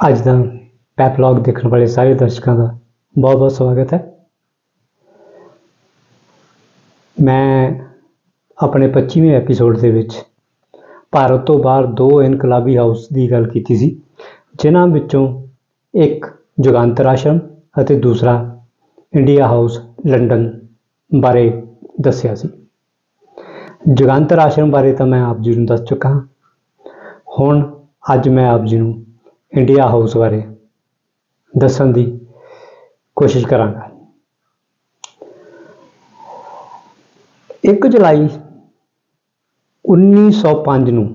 ਅੱਜ ਦਾ ਪੈਪਲੌਗ ਦੇਖਣ ਵਾਲੇ ਸਾਰੇ ਦਰਸ਼ਕਾਂ ਦਾ ਬਹੁਤ ਬਹੁਤ ਸਵਾਗਤ ਹੈ। ਮੈਂ ਆਪਣੇ 25ਵੇਂ ਐਪੀਸੋਡ ਦੇ ਵਿੱਚ ਭਾਰਤ ਤੋਂ ਬਾਹਰ ਦੋ ਇਨਕਲਾਬੀ ਹਾਊਸ ਦੀ ਗੱਲ ਕੀਤੀ ਸੀ, ਜਿਨ੍ਹਾਂ ਵਿੱਚੋਂ ਇੱਕ ਜੁਗਾਂਤਰ ਆਸ਼ਰਮ ਅਤੇ ਦੂਸਰਾ ਇੰਡੀਆ ਹਾਊਸ ਲੰਡਨ ਬਾਰੇ ਦੱਸਿਆ ਸੀ। ਜੁਗਾਂਤਰ ਆਸ਼ਰਮ ਬਾਰੇ ਤਾਂ ਮੈਂ ਆਪ ਜੀ ਨੂੰ ਦੱਸ ਚੁੱਕਾ ਹਾਂ। ਹੁਣ ਅੱਜ ਮੈਂ ਆਪ ਜੀ ਨੂੰ ਇੰਡੀਆ ਹਾਊਸ ਬਾਰੇ ਦੱਸਣ ਦੀ ਕੋਸ਼ਿਸ਼ ਕਰਾਂਗਾ। 1 ਜੁਲਾਈ 1905 ਨੂੰ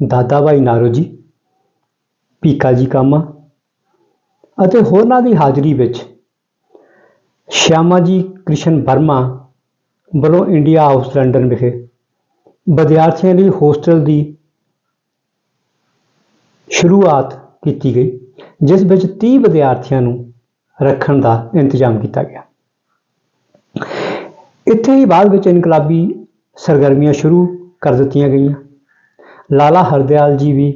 ਦਾਦਾ ਭਾਈ ਨਾਰੋ ਜੀ, ਭੀਖਾ ਜੀ ਕਾਮਾ ਅਤੇ ਹੋਰਨਾਂ ਦੀ ਹਾਜ਼ਰੀ ਵਿੱਚ ਸ਼ਿਆਮਾ ਜੀ ਕ੍ਰਿਸ਼ਨ ਵਰਮਾ ਵੱਲੋਂ ਇੰਡੀਆ ਹਾਊਸ ਲੰਡਨ ਵਿਖੇ ਵਿਦਿਆਰਥੀਆਂ ਲਈ ਹੋਸਟਲ ਦੀ ਸ਼ੁਰੂਆਤ ਕੀਤੀ ਗਈ, ਜਿਸ ਵਿੱਚ 30 ਵਿਦਿਆਰਥੀਆਂ ਨੂੰ ਰੱਖਣ ਦਾ ਇੰਤਜ਼ਾਮ ਕੀਤਾ ਗਿਆ। ਇੱਥੇ ਹੀ ਬਾਅਦ ਵਿੱਚ ਇਨਕਲਾਬੀ ਸਰਗਰਮੀਆਂ ਸ਼ੁਰੂ ਕਰ ਦਿੱਤੀਆਂ ਗਈਆਂ। ਲਾਲਾ ਹਰਦਿਆਲ ਜੀ ਵੀ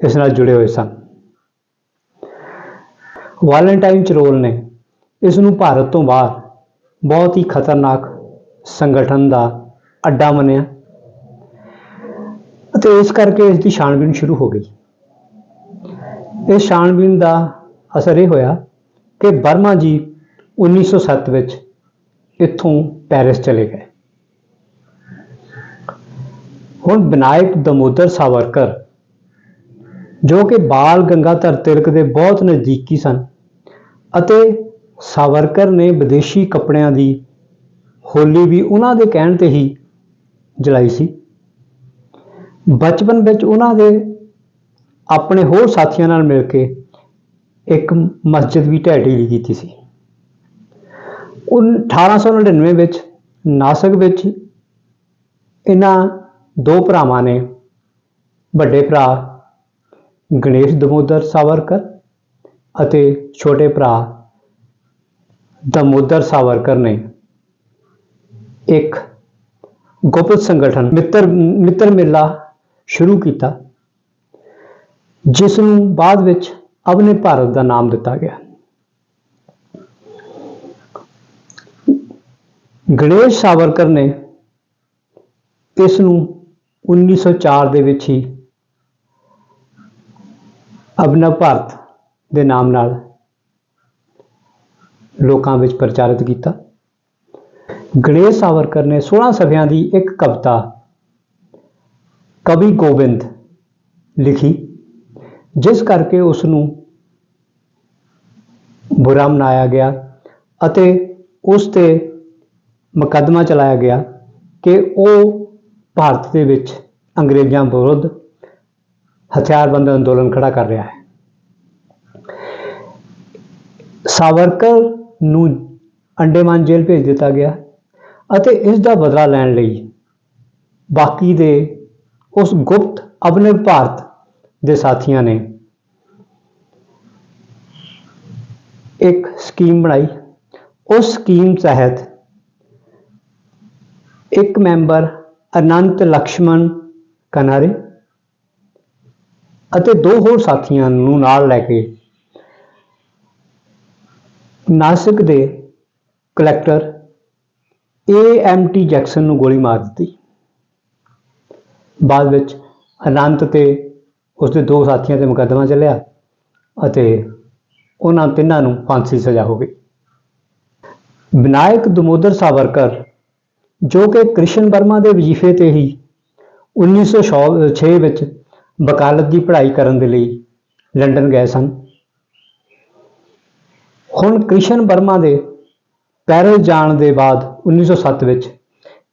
ਇਸ ਨਾਲ ਜੁੜੇ ਹੋਏ ਸਨ। ਵਾਲੈਂਟਾਈਨ ਚਰੋਲ ਨੇ ਇਸ ਨੂੰ ਭਾਰਤ ਤੋਂ ਬਾਹਰ ਬਹੁਤ ਹੀ ਖਤਰਨਾਕ ਸੰਗਠਨ ਦਾ ਅੱਡਾ ਮੰਨਿਆ ਅਤੇ ਇਸ ਕਰਕੇ ਇਸ ਦੀ ਛਾਣਬੀਣ ਸ਼ੁਰੂ ਹੋ ਗਈ। ਇਹ ਛਾਣਬੀਣ ਦਾ ਅਸਰ ਇਹ ਹੋਇਆ ਕਿ ਬਰਮਾ ਜੀ 1907 ਵਿੱਚ ਇੱਥੋਂ ਪੈਰਿਸ ਚਲੇ ਗਏ। ਹੁਣ ਵਿਨਾਇਕ ਦਮੋਦਰ ਸਾਵਰਕਰ, ਜੋ ਕਿ ਬਾਲ ਗੰਗਾਧਰ ਤਿਲਕ ਦੇ ਬਹੁਤ ਨਜ਼ਦੀਕੀ ਸਨ ਅਤੇ ਸਾਵਰਕਰ ਨੇ ਵਿਦੇਸ਼ੀ ਕੱਪੜਿਆਂ ਦੀ ਹੋਲੀ ਵੀ ਉਹਨਾਂ ਦੇ ਕਹਿਣ ਤੇ ਹੀ ਜਲਾਈ ਸੀ। ਬਚਪਨ ਵਿੱਚ ਉਹਨਾਂ ਦੇ ਆਪਣੇ ਹੋਰ ਸਾਥੀਆਂ ਨਾਲ ਮਿਲ ਕੇ ਇੱਕ ਮਸਜਿਦ ਵੀ ਢਹਿ ਢੇਰੀ ਕੀਤੀ ਸੀ। ਉਨ 1899 ਵਿੱਚ ਨਾਸਕ ਵਿੱਚ ਇਹਨਾਂ ਦੋ ਭਰਾਵਾਂ ਨੇ, ਵੱਡੇ ਭਰਾ ਗਣੇਸ਼ ਦਮੋਦਰ ਸਾਵਰਕਰ ਅਤੇ ਛੋਟੇ ਭਰਾ ਦਮੋਦਰ ਸਾਵਰਕਰ ਨੇ ਇੱਕ ਗੁਪਤ ਸੰਗਠਨ ਮਿੱਤਰ ਮਿੱਤਰ ਮੇਲਾ ਸ਼ੁਰੂ ਕੀਤਾ। ਜਿਸ ਨੂੰ ਬਾਅਦ ਵਿੱਚ ਅਬਨੇ ਭਾਰਤ ਦਾ ਨਾਮ ਦਿੱਤਾ ਗਿਆ। ਗਣੇਸ਼ ਸਾਵਰਕਰ ਨੇ ਇਸ ਨੂੰ 1904 ਦੇ ਵਿੱਚ ਹੀ ਅਬਨਵ ਭਾਰਤ ਦੇ ਨਾਮ ਨਾਲ ਲੋਕਾਂ ਵਿੱਚ ਪ੍ਰਚਾਰਿਤ ਕੀਤਾ। ਗਣੇਸ਼ ਸਾਵਰਕਰ ਨੇ 16 ਸਫ਼ਿਆਂ ਦੀ ਇੱਕ ਕਵਿਤਾ, ਕਵੀ ਗੋਬਿੰਦ, ਲਿਖੀ। ਜਿਸ ਕਰਕੇ ਉਸ ਨੂੰ ਬੁਰਾ ਮਨਾਇਆ ਗਿਆ ਅਤੇ ਉਸ ਤੇ ਮੁਕੱਦਮਾ ਚਲਾਇਆ ਗਿਆ ਕਿ ਉਹ ਭਾਰਤ ਦੇ ਵਿੱਚ ਅੰਗਰੇਜ਼ਾਂ ਵਿਰੁੱਧ ਹਥਿਆਰਬੰਦ ਅੰਦੋਲਨ ਖੜਾ ਕਰ ਰਿਹਾ ਹੈ। ਸਾਵਰਕਰ ਨੂੰ ਅੰਡੇਮਾਨ ਜੇਲ੍ਹ ਭੇਜ ਦਿੱਤਾ ਗਿਆ ਅਤੇ ਇਸ ਦਾ ਬਦਲਾ ਲੈਣ ਲਈ ਬਾਕੀ ਦੇ ਉਸ ਗੁਪਤ ਅਬਨਵ ਭਾਰਤ ਦੇ ਸਾਥੀਆਂ ਨੇ ਇੱਕ ਸਕੀਮ ਬਣਾਈ। ਉਸ ਸਕੀਮ ਤਹਿਤ ਇੱਕ ਮੈਂਬਰ ਅਨੰਤ ਲਕਸ਼ਮਣ ਕਨਾਰੇ ਅਤੇ ਦੋ ਹੋਰ ਸਾਥੀਆਂ ਨੂੰ ਨਾਲ ਲੈ ਕੇ ਨਾਸਿਕ ਦੇ collector A M T Jackson ਨੂੰ ਗੋਲੀ ਮਾਰ ਦਿੱਤੀ। ਬਾਅਦ ਵਿੱਚ ਅਨੰਤ ਤੇ ਉਸਦੇ ਦੋ ਸਾਥੀਆਂ ਤੇ ਮੁਕੱਦਮਾ ਚੱਲਿਆ ਅਤੇ ਉਹਨਾਂ ਤਿੰਨਾਂ ਨੂੰ ਫਾਂਸੀ ਸਜ਼ਾ ਹੋ ਗਈ। ਵਿਨਾਇਕ ਦਮੋਦਰ ਸਾਵਰਕਰ, ਜੋ ਕਿ ਕ੍ਰਿਸ਼ਨ ਵਰਮਾ ਦੇ ਵਜ਼ੀਫੇ ਤੇ ਹੀ 1906 ਵਿੱਚ ਵਕਾਲਤ ਦੀ ਪੜ੍ਹਾਈ ਕਰਨ ਦੇ ਲਈ ਲੰਡਨ ਗਏ ਸਨ। ਹੁਣ ਕ੍ਰਿਸ਼ਨ ਵਰਮਾ ਦੇ ਪੈਰਿਸ ਜਾਣ ਦੇ ਬਾਅਦ 1907 ਵਿੱਚ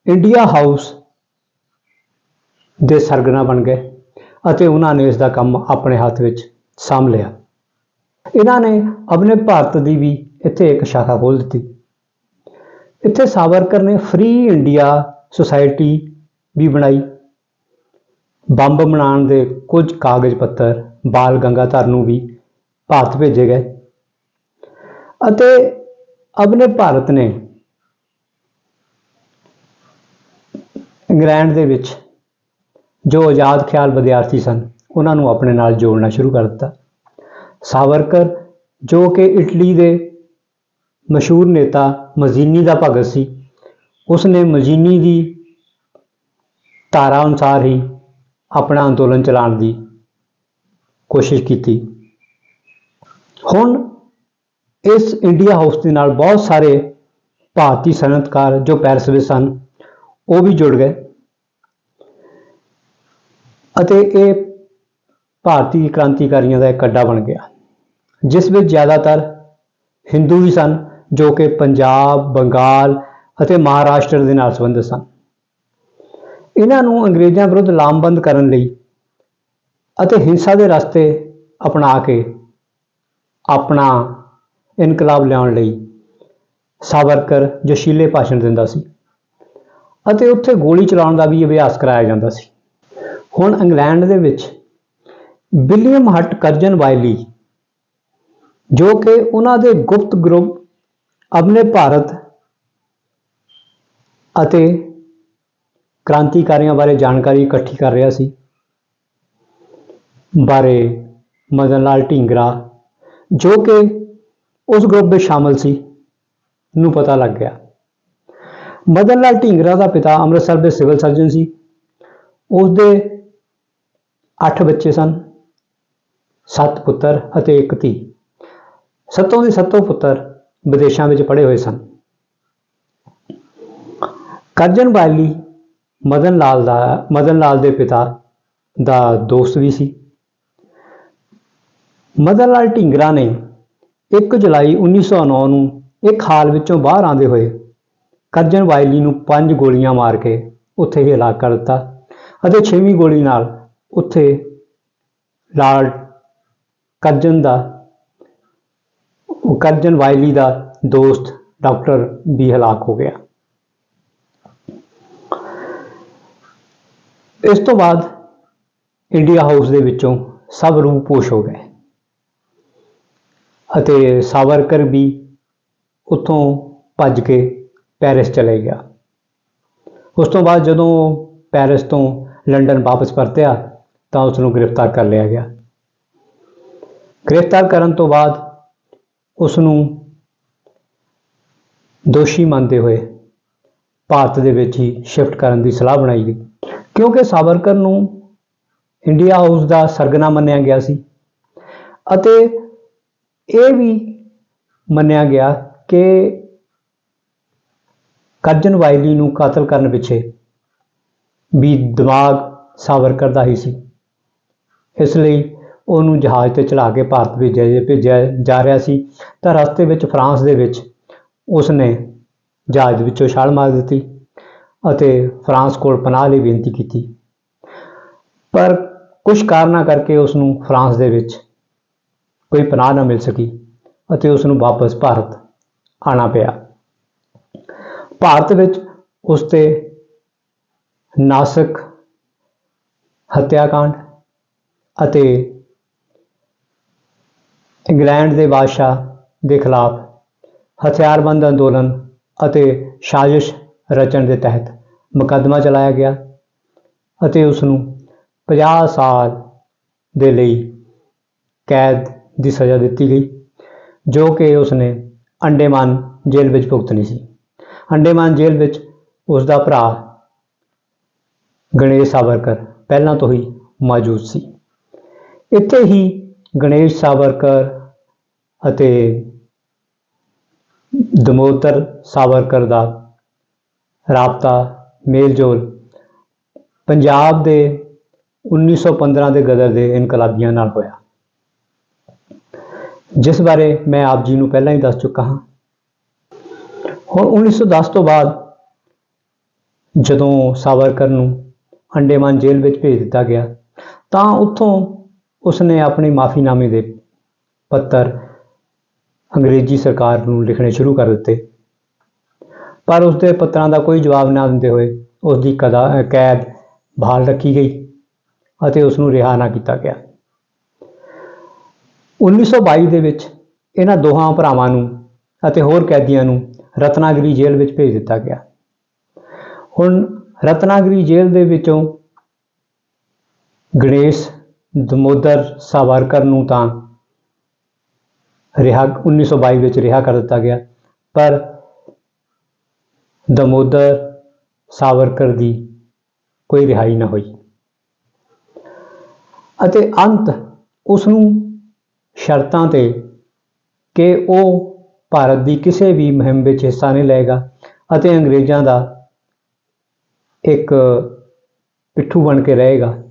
ਇੰਡੀਆ ਹਾਊਸ ਦੇ ਸਰਗਨਾ ਬਣ ਗਏ। ਅਤੇ ਉਹਨਾਂ ਨੇ ਇਸ ਦਾ ਕੰਮ ਆਪਣੇ ਹੱਥ ਵਿੱਚ ਸਾਂਭ ਲਿਆ। ਇਹਨਾਂ ਨੇ ਆਪਣੇ ਭਾਰਤ ਦੀ ਵੀ ਇੱਥੇ ਇੱਕ ਸ਼ਾਖਾ ਖੋਲ੍ਹ ਦਿੱਤੀ। ਇੱਥੇ ਸਾਵਰਕਰ ਨੇ ਫ੍ਰੀ ਇੰਡੀਆ ਸੁਸਾਇਟੀ ਵੀ ਬਣਾਈ। ਬੰਬ ਬਣਾਉਣ ਦੇ ਕੁਝ ਕਾਗਜ਼ ਪੱਤਰ, ਬਾਲ ਗੰਗਾਧਰ ਨੂੰ ਵੀ ਭਾਰਤ ਭੇਜੇ ਗਏ। ਅਤੇ ਆਪਣੇ ਭਾਰਤ ਨੇ ਇੰਗਲੈਂਡ ਦੇ ਵਿੱਚ ਜੋ ਆਜ਼ਾਦ ਖਿਆਲ ਵਿਦਿਆਰਥੀ ਸਨ, ਉਹਨਾਂ ਨੂੰ ਆਪਣੇ ਨਾਲ ਜੋੜਨਾ ਸ਼ੁਰੂ ਕਰ ਦਿੱਤਾ। ਸਾਵਰਕਰ, ਜੋ ਕਿ ਇਟਲੀ ਦੇ ਮਸ਼ਹੂਰ ਨੇਤਾ ਮਜ਼ੀਨੀ ਦਾ ਭਗਤ ਸੀ ਉਸ ਨੇ ਮਜ਼ੀਨੀ ਦੀ ਧਾਰਾ ਅਨੁਸਾਰ ਹੀ ਆਪਣਾ ਅੰਦੋਲਨ ਚਲਾਉਣ ਦੀ ਕੋਸ਼ਿਸ਼ ਕੀਤੀ। ਹੁਣ ਇਸ ਇੰਡੀਆ ਹਾਊਸ ਦੇ ਨਾਲ ਬਹੁਤ ਸਾਰੇ ਭਾਰਤੀ ਸਨਅਤਕਾਰ ਜੋ ਪੈਰਿਸ ਵਿੱਚ ਸਨ, ਉਹ ਵੀ ਜੁੜ ਗਏ। ਅਤੇ ਇਹ ਭਾਰਤੀ ਕ੍ਰਾਂਤੀਕਾਰੀਆਂ ਦਾ ਇੱਕ ਅੱਡਾ ਬਣ ਗਿਆ, ਜਿਸ ਵਿੱਚ ਜ਼ਿਆਦਾਤਰ ਹਿੰਦੂ ਵੀ ਸਨ, ਜੋ ਕਿ ਪੰਜਾਬ, ਬੰਗਾਲ ਅਤੇ ਮਹਾਰਾਸ਼ਟਰ ਦੇ ਨਾਲ ਸੰਬੰਧਿਤ ਸਨ। ਇਹਨਾਂ ਨੂੰ ਅੰਗਰੇਜ਼ਾਂ ਵਿਰੁੱਧ ਲਾਮਬੰਦ ਕਰਨ ਲਈ ਅਤੇ ਹਿੰਸਾ ਦੇ ਰਸਤੇ ਅਪਣਾ ਕੇ ਆਪਣਾ ਇਨਕਲਾਬ ਲਿਆਉਣ ਲਈ ਸਾਵਰਕਰ ਜੋਸ਼ੀਲੇ ਭਾਸ਼ਣ ਦਿੰਦਾ ਸੀ ਅਤੇ ਉੱਥੇ ਗੋਲੀ ਚਲਾਉਣ ਦਾ ਵੀ ਅਭਿਆਸ ਕਰਾਇਆ ਜਾਂਦਾ ਸੀ। ਹੁਣ ਇੰਗਲੈਂਡ ਦੇ ਵਿੱਚ ਵਿਲੀਅਮ ਹਟ ਕਰਜਨ ਵਾਇਲੀ, ਜੋ ਕਿ ਉਹਨਾਂ ਦੇ ਗੁਪਤ ਗਰੁੱਪ ਆਪਣੇ ਭਾਰਤ ਅਤੇ ਕ੍ਰਾਂਤੀਕਾਰੀਆਂ ਬਾਰੇ ਜਾਣਕਾਰੀ ਇਕੱਠੀ ਕਰ ਰਿਹਾ ਸੀ, ਬਾਰੇ ਮਦਨ ਲਾਲ ਢੀਂਗਰਾ, ਜੋ ਕਿ ਉਸ ਗਰੁੱਪ ਵਿੱਚ ਸ਼ਾਮਲ ਸੀ, ਨੂੰ ਪਤਾ ਲੱਗ ਗਿਆ। ਮਦਨ ਲਾਲ ਢੀਂਗਰਾ ਦਾ ਪਿਤਾ ਅੰਮ੍ਰਿਤਸਰ ਦੇ ਸਿਵਲ ਸਰਜਨ ਸੀ। ਉਸ ਦੇ 8 ਬੱਚੇ ਸਨ, ਸੱਤ ਪੁੱਤਰ ਅਤੇ ਇੱਕ ਧੀ। ਸੱਤੋਂ ਦੇ ਸੱਤੋਂ ਪੁੱਤਰ ਵਿਦੇਸ਼ਾਂ ਵਿੱਚ ਪੜ੍ਹੇ ਹੋਏ ਸਨ। ਕਰਜਨ ਵਾਲੀ ਮਦਨ ਲਾਲ ਦਾ, ਮਦਨ ਲਾਲ ਦੇ ਪਿਤਾ ਦਾ ਦੋਸਤ ਵੀ ਸੀ। ਮਦਨ ਲਾਲ ਢੀਂਗਰਾ ਨੇ 1 ਜੁਲਾਈ 1909 ਨੂੰ ਇੱਕ ਹਾਲ ਵਿੱਚੋਂ ਬਾਹਰ ਆਉਂਦੇ ਹੋਏ ਕਰਜਨ ਵਾਇਲੀ ਨੂੰ ਪੰਜ ਗੋਲੀਆਂ ਮਾਰ ਕੇ ਉੱਥੇ ਹੀ ਹਲਾਕ ਕਰ ਦਿੱਤਾ ਅਤੇ ਛੇਵੀਂ ਗੋਲੀ ਨਾਲ ਉੱਥੇ ਲਾਰਡ ਕਰਜਨ ਦਾ, ਕਰਜਨ ਵਾਇਲੀ ਦਾ ਦੋਸਤ ਡਾਕਟਰ ਵੀ ਹਲਾਕ ਹੋ ਗਿਆ। ਇਸ ਤੋਂ ਬਾਅਦ ਇੰਡੀਆ ਹਾਊਸ ਦੇ ਵਿੱਚੋਂ ਸਭ ਰੂਪੋਸ਼ ਹੋ ਗਏ ਅਤੇ ਸਾਵਰਕਰ ਵੀ ਉੱਥੋਂ ਭੱਜ ਕੇ ਪੈਰਿਸ ਚਲੇ ਗਿਆ। ਉਸ ਤੋਂ ਬਾਅਦ ਜਦੋਂ ਪੈਰਿਸ ਤੋਂ ਲੰਡਨ ਵਾਪਸ ਪਰਤਿਆ ਤਾਂ ਉਸ ਨੂੰ ਗ੍ਰਿਫਤਾਰ ਕਰ ਲਿਆ ਗਿਆ। ਗ੍ਰਿਫਤਾਰ ਕਰਨ ਤੋਂ ਬਾਅਦ ਉਸ ਨੂੰ ਦੋਸ਼ੀ ਮੰਨਦੇ ਹੋਏ ਭਾਰਤ ਦੇ ਵਿੱਚ ਹੀ ਸ਼ਿਫਟ ਕਰਨ ਦੀ ਸਲਾਹ ਬਣਾਈ ਗਈ। ਕਿਉਂਕਿ ਸਾਵਰਕਰ ਨੂੰ ਇੰਡੀਆ ਹਾਊਸ ਦਾ ਸਰਗਨਾ ਮੰਨਿਆ ਗਿਆ ਸੀ ਅਤੇ ਇਹ ਵੀ ਮੰਨਿਆ ਗਿਆ ਕਿ ਕਰਜਨ ਵਾਇਲੀ ਨੂੰ ਕਤਲ ਕਰਨ ਪਿੱਛੇ ਵੀ ਦਿਮਾਗ ਸਾਵਰਕਰ ਦਾ ਹੀ ਸੀ। ਇਸ ਲਈ ਉਹਨੂੰ ਜਹਾਜ਼ ਤੇ ਚੜਾ ਕੇ ਭਾਰਤ ਭੇਜਿਆ ਭੇਜਿਆ ਜਾ ਰਿਹਾ ਸੀ ਤਾਂ ਰਸਤੇ ਵਿੱਚ ਫਰਾਂਸ ਦੇ ਵਿੱਚ ਉਸ ਨੇ ਜਹਾਜ਼ ਵਿੱਚੋਂ ਛਾਲ ਮਾਰ ਦਿੱਤੀ ਅਤੇ ਫਰਾਂਸ ਕੋਲ ਪਨਾਹ ਲਈ ਬੇਨਤੀ ਕੀਤੀ। ਪਰ ਕੁਝ ਕਾਰਨਾਂ ਕਰਕੇ ਉਸ ਨੂੰ ਫਰਾਂਸ ਦੇ ਵਿੱਚ ਕੋਈ ਪਨਾਹ ਨਾ ਮਿਲ ਸਕੀ ਅਤੇ ਉਸ ਨੂੰ ਵਾਪਸ ਭਾਰਤ ਆਣਾ ਪਿਆ। ਭਾਰਤ ਵਿੱਚ ਉਸ ਤੇ ਨਾਸਕ ਹੱਤਿਆਕਾਂਡ ਅਤੇ ਇੰਗਲੈਂਡ ਦੇ ਬਾਦਸ਼ਾਹ ਦੇ ਖਿਲਾਫ ਹਥਿਆਰਬੰਦ ਅੰਦੋਲਨ ਅਤੇ ਸਾਜ਼ਿਸ਼ ਰਚਣ ਦੇ ਤਹਿਤ ਮੁਕੱਦਮਾ ਚਲਾਇਆ ਗਿਆ ਅਤੇ ਉਸ ਨੂੰ 50 ਸਾਲ ਦੇ ਲਈ ਕੈਦ ਦੀ ਸਜ਼ਾ ਦਿੱਤੀ ਗਈ, ਜੋ ਕਿ ਉਸਨੇ ਅੰਡੇਮਾਨ ਜੇਲ੍ਹ ਵਿੱਚ ਭੁਗਤਣੀ ਸੀ। ਅੰਡੇਮਾਨ ਜੇਲ੍ਹ ਵਿੱਚ ਉਸ ਦਾ ਭਰਾ ਗਣੇਸ਼ ਸਾਵਰਕਰ ਪਹਿਲਾਂ ਤੋਂ ਹੀ ਮੌਜੂਦ ਸੀ। ਇੱਥੇ ਹੀ ਗਣੇਸ਼ ਸਾਵਰਕਰ ਅਤੇ ਦਮੋਦਰ ਸਾਵਰਕਰ ਦਾ ਰਾਬਤਾ ਮੇਲਜੋਲ ਪੰਜਾਬ ਦੇ 1915 ਦੇ ਗਦਰ ਦੇ ਇਨਕਲਾਬੀਆਂ ਨਾਲ ਹੋਇਆ। ਜਿਸ ਬਾਰੇ ਮੈਂ ਆਪ ਜੀ ਨੂੰ ਪਹਿਲਾਂ ਹੀ ਦੱਸ ਚੁੱਕਾ ਹਾਂ। ਹੁਣ 1910 ਤੋਂ ਬਾਅਦ ਜਦੋਂ ਸਾਵਰਕਰ ਨੂੰ ਅੰਡੇਮਾਨ ਜੇਲ੍ਹ ਵਿੱਚ ਭੇਜ ਦਿੱਤਾ ਗਿਆ, ਤਾਂ ਉੱਥੋਂ ਉਸਨੇ ਆਪਣੇ ਮਾਫੀਨਾਮੇ ਦੇ ਪੱਤਰ ਅੰਗਰੇਜ਼ੀ ਸਰਕਾਰ ਨੂੰ ਲਿਖਣੇ ਸ਼ੁਰੂ ਕਰ ਦਿੱਤੇ। ਪਰ ਉਸ ਦੇ ਪੱਤਰਾਂ ਦਾ ਕੋਈ ਜਵਾਬ ਨਾ ਦਿੰਦੇ ਹੋਏ ਉਸ ਦੀ ਕਦਾ ਕੈਦ ਬਹਾਲ ਰੱਖੀ ਗਈ ਅਤੇ ਉਸ ਨੂੰ ਰਿਹਾ ਨਾ ਕੀਤਾ ਗਿਆ। 1922 ਦੇ ਵਿੱਚ ਇਹਨਾਂ ਦੋਹਾਂ ਭਰਾਵਾਂ ਨੂੰ ਅਤੇ ਹੋਰ ਕੈਦੀਆਂ ਨੂੰ ਰਤਨਾਗਰੀ ਜੇਲ੍ਹ ਵਿੱਚ ਭੇਜ ਦਿੱਤਾ ਗਿਆ। ਹੁਣ ਰਤਨਾਗਰੀ ਜੇਲ੍ਹ ਦੇ ਵਿੱਚੋਂ ਗਣੇਸ਼ ਦਮੋਦਰ ਸਾਵਰਕਰ ਨੂੰ ਤਾਂ ਰਿਹਾ 1922 ਵਿੱਚ ਰਿਹਾ ਕਰ ਦਿੱਤਾ ਗਿਆ, ਪਰ ਦਮੋਦਰ ਸਾਵਰਕਰ ਦੀ ਕੋਈ ਰਿਹਾਈ ਨਾ ਹੋਈ। ਅਤੇ ਅੰਤ ਉਸ ਨੂੰ ਸ਼ਰਤਾਂ ਤੇ ਕਿ ਉਹ ਭਾਰਤ ਦੀ ਕਿਸੇ ਵੀ ਮੁਹਿੰਮ ਵਿੱਚ ਹਿੱਸਾ ਨਹੀਂ ਲਏਗਾ ਅਤੇ ਅੰਗਰੇਜ਼ਾਂ ਦਾ ਇੱਕ ਪਿੱਠੂ ਬਣ ਕੇ ਰਹੇਗਾ।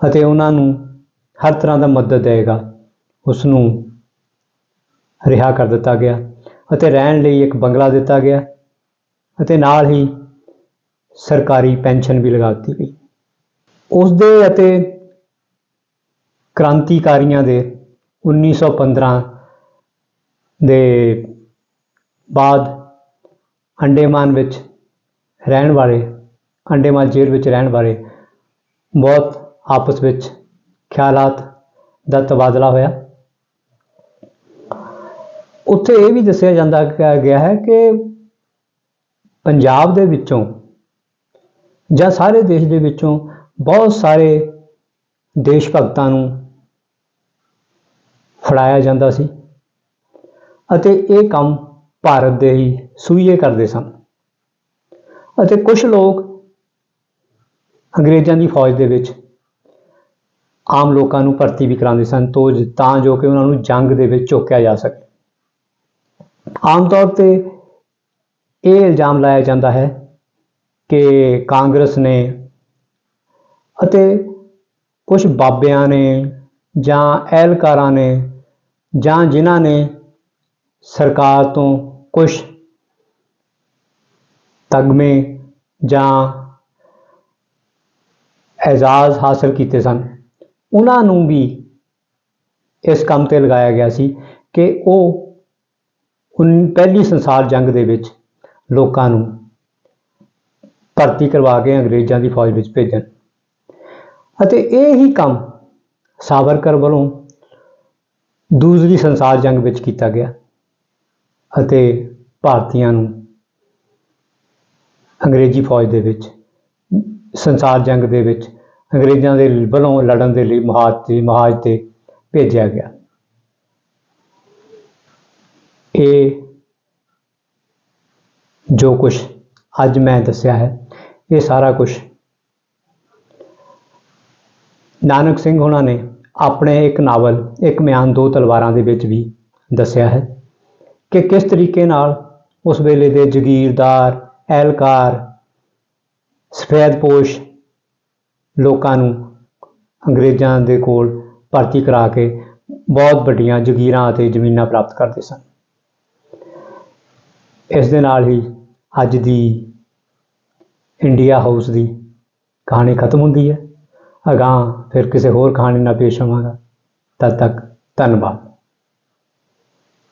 ਅਤੇ ਉਹਨਾਂ ਨੂੰ ਹਰ ਤਰ੍ਹਾਂ ਦਾ ਮਦਦ ਦੇਵੇਗਾ। ਉਸ ਨੂੰ ਰਿਹਾ ਕਰ ਦਿੱਤਾ ਗਿਆ ਅਤੇ ਰਹਿਣ ਲਈ ਇੱਕ ਬੰਗਲਾ ਦਿੱਤਾ ਗਿਆ ਅਤੇ ਨਾਲ ਹੀ ਸਰਕਾਰੀ ਪੈਨਸ਼ਨ ਵੀ ਲਗਾ ਦਿੱਤੀ ਗਈ। ਉਸ ਦੇ ਅਤੇ ਕ੍ਰਾਂਤੀਕਾਰੀਆਂ ਦੇ 1915 ਦੇ ਬਾਅਦ ਅੰਡੇਮਾਨ ਵਿੱਚ ਰਹਿਣ ਵਾਲੇ, ਅੰਡੇਮਾਨ ਜੇਲ੍ਹ ਵਿੱਚ ਰਹਿਣ ਵਾਲੇ ਬਹੁਤ ਆਪਸ ਵਿੱਚ ਖਿਆਲਾਤ ਦਾ ਤਬਾਦਲਾ ਹੋਇਆ। ਉੱਥੇ ਇਹ ਵੀ ਦੱਸਿਆ ਜਾਂਦਾ ਕ- ਗਿਆ ਹੈ ਕਿ ਪੰਜਾਬ ਦੇ ਵਿੱਚੋਂ ਜਾਂ ਸਾਰੇ ਦੇਸ਼ ਦੇ ਵਿੱਚੋਂ ਬਹੁਤ ਸਾਰੇ ਦੇਸ਼ ਭਗਤਾਂ ਨੂੰ ਫੜਾਇਆ ਜਾਂਦਾ ਸੀ ਅਤੇ ਇਹ ਕੰਮ ਭਾਰਤ ਦੇ ਹੀ ਸੂਈਏ ਕਰਦੇ ਸਨ। ਅਤੇ ਕੁਝ ਲੋਕ ਅੰਗਰੇਜ਼ਾਂ ਦੀ ਫੌਜ ਦੇ ਵਿੱਚ ਆਮ ਲੋਕਾਂ ਨੂੰ ਭਰਤੀ ਵੀ ਕਰਾਉਂਦੇ ਸਨ, ਤੋ ਜ- ਤਾਂ ਜੋ ਕਿ ਉਹਨਾਂ ਨੂੰ ਜੰਗ ਦੇ ਵਿੱਚ ਝੋਕਿਆ ਜਾ ਸਕੇ। ਆਮ ਤੌਰ ਤੇ ਇਹ ਇਲਜ਼ਾਮ ਲਾਇਆ ਜਾਂਦਾ ਹੈ ਕਿ ਕਾਂਗਰਸ ਨੇ ਅਤੇ ਕੁਝ ਬਾਬਿਆਂ ਨੇ ਜਾਂ ਐਲਕਾਰਾਂ ਨੇ ਜਾਂ ਜਿਨ੍ਹਾਂ ਨੇ ਸਰਕਾਰ ਤੋਂ ਕੁਝ ਤਗਮੇ ਜਾਂ ਐਜ਼ਾਜ਼ ਹਾਸਲ ਕੀਤੇ ਸਨ। ਉਹਨਾਂ ਨੂੰ ਵੀ ਇਸ ਕੰਮ ਤੇ ਲਗਾਇਆ ਗਿਆ ਸੀ ਕਿ ਉਹ ਪਹਿਲੀ ਸੰਸਾਰ ਜੰਗ ਦੇ ਵਿੱਚ ਲੋਕਾਂ ਨੂੰ ਭਰਤੀ ਕਰਵਾ ਕੇ ਅੰਗਰੇਜ਼ਾਂ ਦੀ ਫੌਜ ਵਿੱਚ ਭੇਜਣ। ਅਤੇ ਇਹ ਹੀ ਕੰਮ ਸਾਵਰਕਰ ਵੱਲੋਂ ਦੂਸਰੀ ਸੰਸਾਰ ਜੰਗ ਵਿੱਚ ਕੀਤਾ ਗਿਆ ਅਤੇ ਭਾਰਤੀਆਂ ਨੂੰ ਅੰਗਰੇਜ਼ੀ ਫੌਜ ਦੇ ਵਿੱਚ, ਸੰਸਾਰ ਜੰਗ ਦੇ ਵਿੱਚ ਅੰਗਰੇਜ਼ਾਂ ਦੇ ਵੱਲੋਂ ਲੜਨ ਦੇ ਲਈ ਮਹਾਜ ਤੇ ਮਹਾਜ ਤੇ ਭੇਜਿਆ ਗਿਆ। ਇਹ ਜੋ ਕੁਝ ਅੱਜ ਮੈਂ ਦੱਸਿਆ ਹੈ, ਇਹ ਸਾਰਾ ਕੁਝ ਨਾਨਕ ਸਿੰਘ ਉਹਨਾਂ ਨੇ ਆਪਣੇ ਇੱਕ ਨਾਵਲ, ਇੱਕ ਮਿਆਨ ਦੋ ਤਲਵਾਰਾਂ ਦੇ ਵਿੱਚ ਵੀ ਦੱਸਿਆ ਹੈ ਕਿ ਕਿਸ ਤਰੀਕੇ ਨਾਲ ਉਸ ਵੇਲੇ ਦੇ ਜ਼ਗੀਰਦਾਰ, ਐਲਕਾਰ ਸਫੈਦਪੋਸ਼ ਲੋਕਾਂ ਨੂੰ ਅੰਗਰੇਜ਼ਾਂ ਦੇ ਕੋਲ ਭਰਤੀ ਕਰਾ ਕੇ ਬਹੁਤ ਵੱਡੀਆਂ ਜ਼ਗੀਰਾਂ ਅਤੇ ਜ਼ਮੀਨਾਂ ਪ੍ਰਾਪਤ ਕਰਦੇ ਸਨ। ਇਸ ਦੇ ਨਾਲ ਹੀ ਅੱਜ ਦੀ ਇੰਡੀਆ ਹਾਊਸ ਦੀ ਕਹਾਣੀ ਖਤਮ ਹੁੰਦੀ ਹੈ। ਅਗਾਂਹ ਫਿਰ ਕਿਸੇ ਹੋਰ ਕਹਾਣੀ ਨਾਲ ਪੇਸ਼ ਆਵਾਂਗਾ ਤਦ ਤੱਕ ਧੰਨਵਾਦ।